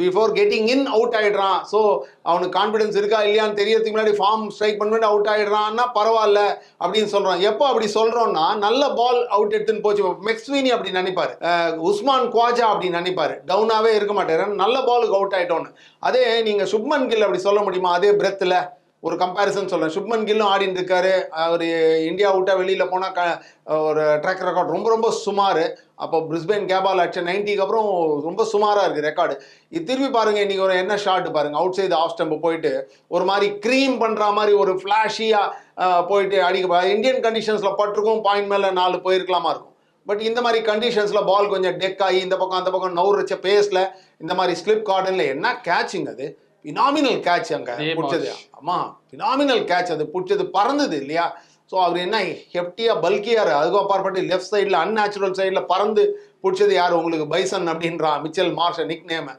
Before getting in out ஆகிடுறான் so அவனுக்கு confidence இருக்கா இல்லையான்னு தெரியறதுக்கு முன்னாடி ஃபார்ம் ஸ்ட்ரைக் பண்ணிட்டு அவுட் ஆகிடுறான்னா பரவாயில்ல அப்படின்னு சொல்கிறான் எப்போ அப்படி சொல்கிறோன்னா நல்ல பால் அவுட் எடுத்துன்னு போச்சு. மெக்ஸ்வீனி அப்படி நினைப்பார். உஸ்மான் குவாஜா அப்படி நினைப்பார். டவுனாகவே இருக்க மாட்டார். நல்ல பாலுக்கு அவுட் ஆகிட்டோன்னு அதே நீங்கள் சுப்மன் கில் அப்படி சொல்ல முடியுமா? அதே பிரெத்தில் ஒரு கம்பேரிசன் சொல்கிறேன் சுப்மன் கில்லும் ஆடிட்டு இருக்காரு அவர் இந்தியா விட்டா வெளியில் போனால் க ஒரு ட்ராக் ரெக்கார்ட் ரொம்ப ரொம்ப சுமார். அப்போ பிரிஸ்பேன் கேபால் அடிச்ச நைன்ட்டிக்கு அப்புறம் ரொம்ப சுமாராக இருக்குது ரெக்கார்டு இது திரும்பி பாருங்கள் இன்றைக்கி ஒரு என்ன ஷாட் பாருங்கள் அவுட் சைடு ஆஃப் ஸ்டெம்பு போயிட்டு ஒரு மாதிரி க்ரீம் பண்ணுற மாதிரி ஒரு ஃப்ளாஷியாக போயிட்டு அடிக்க இந்தியன் கண்டிஷன்ஸில் பட்டிருக்கும் பாயிண்ட் மேலே நாலு போயிருக்கலாமா இருக்கும். பட் இந்த மாதிரி கண்டிஷன்ஸில் பால் கொஞ்சம் டெக் ஆகி இந்த பக்கம் அந்த பக்கம் நவுறச்ச பேஸில் இந்த மாதிரி ஸ்லிப் கார்டனில் என்ன கேட்சிங் அது? பினாமினல் கேட்ச் அங்க பிடிச்சது. ஆமா பினாமினல் கேட்ச் அது பிடிச்சது பறந்தது இல்லையா? ஸோ அவர் என்ன ஹெப்டியா பல்கியாரு அதுக்கும் அப்பாற்பட்டு லெஃப்ட் சைடில் அன்நேச்சுரல் சைடில் பறந்து பிடிச்சது யார்? உங்களுக்கு பைசன் அப்படின்றான் மிச்சல் மார்ஷ நிக் நேம